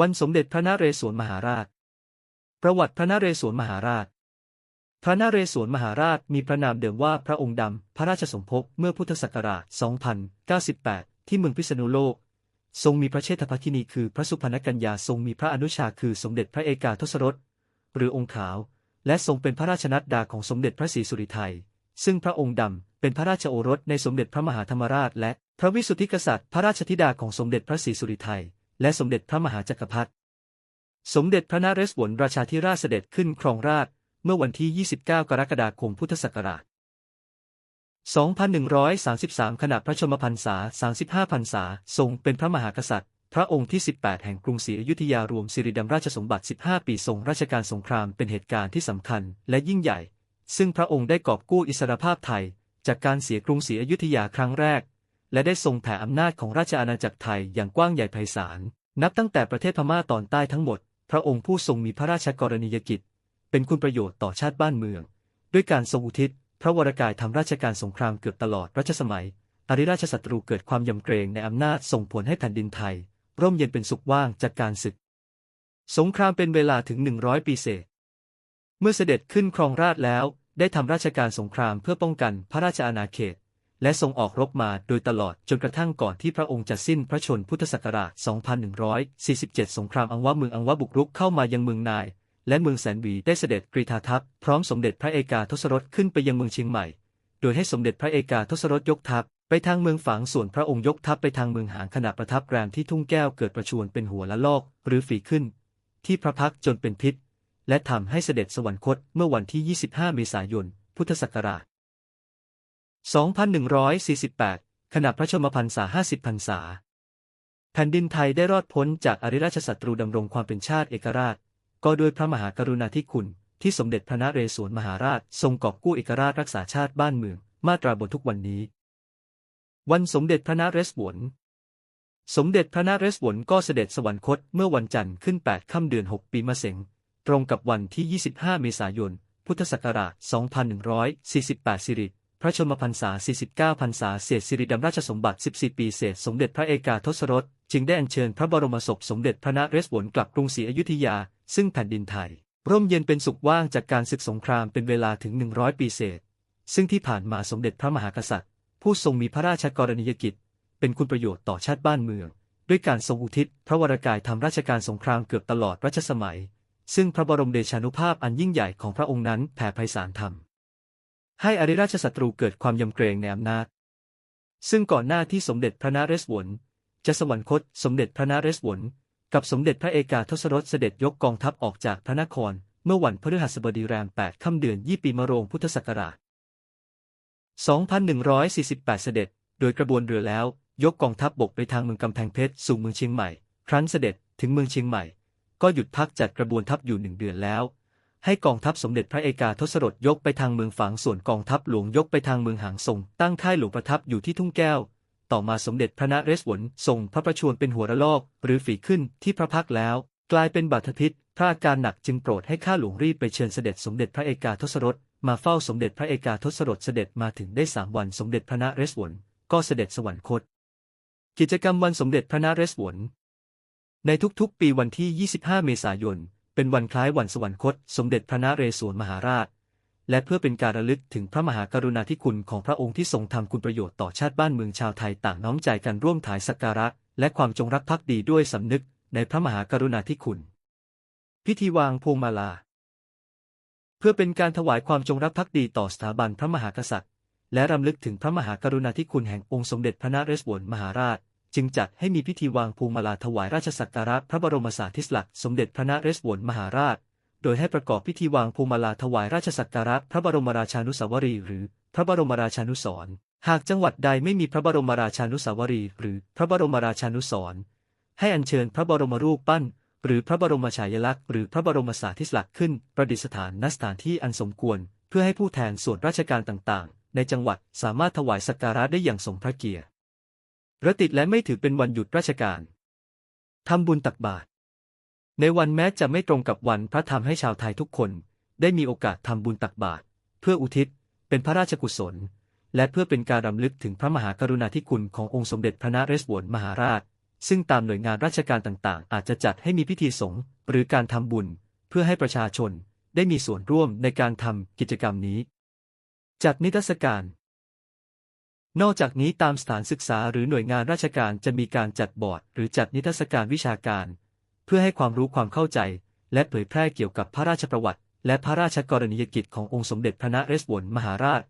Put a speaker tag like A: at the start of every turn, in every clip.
A: วันสมเด็จพระนเรศวรมหาราช ประวัติพระนเรศวรมหาราช พระนเรศวรมหาราชมีพระนามเดิมว่าพระองค์ดำ พระราชสมภพเมื่อพุทธศักราช 2098 ที่เมืองพิษณุโลก ทรงมีพระเชษฐพัทินีคือพระสุพรรณกัญญาทรงมีพระอนุชาคือสมเด็จพระเอกาทศรส หรือองค์ขาว และทรงเป็นพระราชนัดดาของสมเด็จพระศรีสุริไทย ซึ่งพระองค์ดำเป็นพระราชโอรสในสมเด็จพระมหาธรรมราช และพระวิสุทธิกษัตริย์ พระราชธิดาของสมเด็จพระศรีสุริไทย และสมเด็จพระมหาจักรพรรดิ สมเด็จพระนเรศวรราชาธิราชเสด็จขึ้นครองราชเมื่อวันที่ 29 กรกฎาคมพุทธศักราช 2133 ขณะพระชมพรรษา 35 พรรษา ทรงเป็นพระมหากษัตริย์ พระองค์ที่ 18 แห่งกรุงศรีอยุธยารวมสิริดำราชสมบัติ 15 ปีทรงราชการสงครามเป็นเหตุการณ์ที่สำคัญและยิ่งใหญ่ ซึ่งพระองค์ได้กอบกู้อิสรภาพไทย จากการเสียกรุงศรีอยุธยาครั้งแรก และได้ทรงแผ่อำนาจของราชอาณาจักรไทยอย่างกว้างใหญ่ไพศาล นับตั้งแต่ประเทศพม่าตอนใต้ทั้งหมด พระองค์ผู้ทรงมีพระราชกรณียกิจ เป็นคุณประโยชน์ต่อชาติบ้านเมือง ด้วยการทรงอุทิศ พระวรกายทำราชการสงครามเกือบตลอดรัชสมัย อริราชศัตรูเกิดความยำเกรงในอำนาจส่งผลให้แผ่นดินไทย ร่มเย็นเป็นสุขว่างจากการศึก สงครามเป็นเวลาถึง100ปีเศษ เมื่อเสด็จขึ้นครองราชแล้วได้ทำราชการสงครามเพื่อป้องกันพระราชอาณาเขต และทรงออกรบมาโดยตลอดจนกระทั่งก่อนที่พระองค์จะสิ้นพระชนม์พุทธศักราช 2147 สงครามอังวะเมืองอังวะบุกรุกเข้ามายังเมืองนาย และเมืองแสนวีได้เสด็จกรีธาทัพพร้อมสมเด็จพระเอกาทศรถขึ้นไปยังเมืองเชียงใหม่ โดยให้สมเด็จพระเอกาทศรถยกทัพไปทางเมืองฝางส่วนพระองค์ยกทัพไปทางเมืองหางขณะประทับแรมที่ทุ่งแก้วเกิดประชวนเป็นหัวละลอก หรือฝีขึ้น ที่พระพักจนเป็นพิษ และทำให้เสด็จสวรรคตเมื่อวันที่ 25 เมษายน พุทธศักราช 2148 ขณะพระชมพรรษา 50 พรรษา แผ่นดินไทยได้รอดพ้นจากอริราชศัตรูดำรงความเป็นชาติเอกราช ก็ด้วยพระมหากรุณาธิคุณ ที่สมเด็จพระนเรศวรมหาราช ทรงกอบกู้เอกราชรักษาชาติบ้านเมือง มาตราบนทุกวันนี้ วันสมเด็จพระนเรศวร สมเด็จพระนเรศวรก็เสด็จสวรรคตเมื่อวันจันทร์ขึ้น 8 ค่ำเดือน 6 ปีมะเสงตรงกับวันที่ 25 เมษายน พุทธศักราช 2148 สิริ ระชนมพรรษา 49 พรรษาเศษสิริดำราชสมบัติ 14 ปีเศษสมเด็จพระเอกาทศรส จึงได้อัญเชิญพระบรมศพสมเด็จพระนเรศวรกลับกรุงศรีอยุธยา ซึ่งแผ่นดินไทย ร่มเย็นเป็นสุขว่างจากการศึกสงครามเป็นเวลาถึง 100 ปีเศษ ซึ่งที่ผ่านมาสมเด็จพระมหากษัตริย์ ผู้ทรงมีพระราชกรณียกิจ เป็นคุณประโยชน์ต่อชาติบ้านเมือง ด้วยการทรงอุทิศพระวรกายทำราชการสงครามเกือบตลอดรัชสมัย ซึ่งพระบรมเดชานุภาพอันยิ่งใหญ่ของพระองค์นั้นแผ่ไพศาลธรรม ให้อริราชศัตรูเกิดความยำเกรงในอำนาจ ซึ่งก่อนหน้าที่สมเด็จพระนเรศวร จะสวรรคตสมเด็จพระนเรศวร กับสมเด็จพระเอกาทศรสเสด็จยกกองทัพออกจากพระนคร เมื่อวันพฤหัสบดีแรม 8 ค่ำเดือนยี่ปีมะโรงพุทธศักราช 2148 เสด็จ โดยกระบวนเรือแล้ว ยกกองทัพบบกไปทางเมืองกำแพงเพชรสู่เมืองเชียงใหม่ ครั้นเสด็จถึงเมืองเชียงใหม่ ก็หยุดพักจัดกระบวนทัพอยู่หนึ่งเดือนแล้ว ให้กองทัพสมเด็จพระเอกาทศรถยกไปทางเมืองฝางส่วนกองทัพหลวงยกไปทางเมืองหางทรงตั้งค่ายหลวงประทับอยู่ที่ทุ่งแก้ว ต่อมาสมเด็จพระนเรศวรทรงพระประชวรเป็นหัวระลอก หรือฝีขึ้นที่พระพักแล้ว กลายเป็นบาดทพิษพระอาการหนักจึงโปรดให้ข้าหลวงรีบไปเชิญเสด็จสมเด็จพระเอกาทศรถมาเฝ้าสมเด็จพระเอกาทศรถเสด็จมาถึงได้สามวันสมเด็จพระนเรศวรก็เสด็จสวรรคต กิจกรรมวันสมเด็จพระนเรศวรในทุกๆ ปีวันที่ 25 เมษายน เป็นวันคล้ายวันสวรรคต สมเด็จพระนเรศวรมหาราช และเพื่อเป็นการระลึกถึงพระมหากรุณาธิคุณของพระองค์ที่ทรงทำคุณประโยชน์ต่อชาติบ้านเมืองชาวไทยต่างน้อมใจกันร่วมถ่ายสักการะ และความจงรักภักดีด้วยสำนึกในพระมหากรุณาธิคุณ พิธีวางพวงมาลา เพื่อเป็นการถวายความจงรักภักดีต่อสถาบันพระมหากษัตริย์ และรำลึกถึงพระมหากรุณาธิคุณแห่งองค์สมเด็จพระนเรศวรมหาราช จึงจัดให้มีพิธีวางพวงมาลาถวายราชสักการะพระบรมสารีริสลักษณ์สมเด็จพระนเรศวรมหาราช โดยให้ประกอบพิธีวางพวงมาลาถวายราชสักการะพระบรมราชานุสาวรีย์หรือพระบรมราชานุสรณ์หากจังหวัดใดไม่มีพระบรมราชานุสาวรีย์หรือพระบรมราชานุสรณ์ให้อัญเชิญพระบรมรูปปั้น หรือพระบรมฉายาลักษณ์หรือพระบรมสารีริสลักษณ์ขึ้น ประดิษฐานณสถานที่อันสมควร เพื่อให้ผู้แทนส่วนราชการต่างๆ ในจังหวัดสามารถถวายสักการะได้อย่างสมพระเกียรติ ระติดและไม่ถือเป็นวันหยุดราชการทำบุญตักบาตรในวันแม้จะไม่ตรงกับวันพระธรรมให้ชาวไทยทุกคน ได้มีโอกาสทำบุญตักบาตรเพื่ออุทิศ เป็นพระราชกุศล และเพื่อเป็นการรำลึกถึงพระมหากรุณาธิคุณขององค์สมเด็จพระนเรศวรมหาราช ซึ่งตามหน่วยงานราชการต่างๆ อาจจะจัดให้มีพิธีสงฆ์หรือการทำบุญ เพื่อให้ประชาชนได้มีส่วนร่วมในการทำกิจกรรมนี้ จัดนิทรรศการ นอกจากนี้ตามสถานศึกษาหรือหน่วยงานราชการจะมีการจัดบอร์ด หรือจัดนิทรรศการวิชาการ เพื่อให้ความรู้ความเข้าใจ และเผยแพร่เกี่ยวกับพระราชประวัติ และพระราชกรณียกิจขององค์สมเด็จพระนเรศวรมหาราช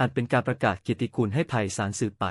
A: อันเป็นการประกาศเกียรติคุณให้ภัยสารสืบไป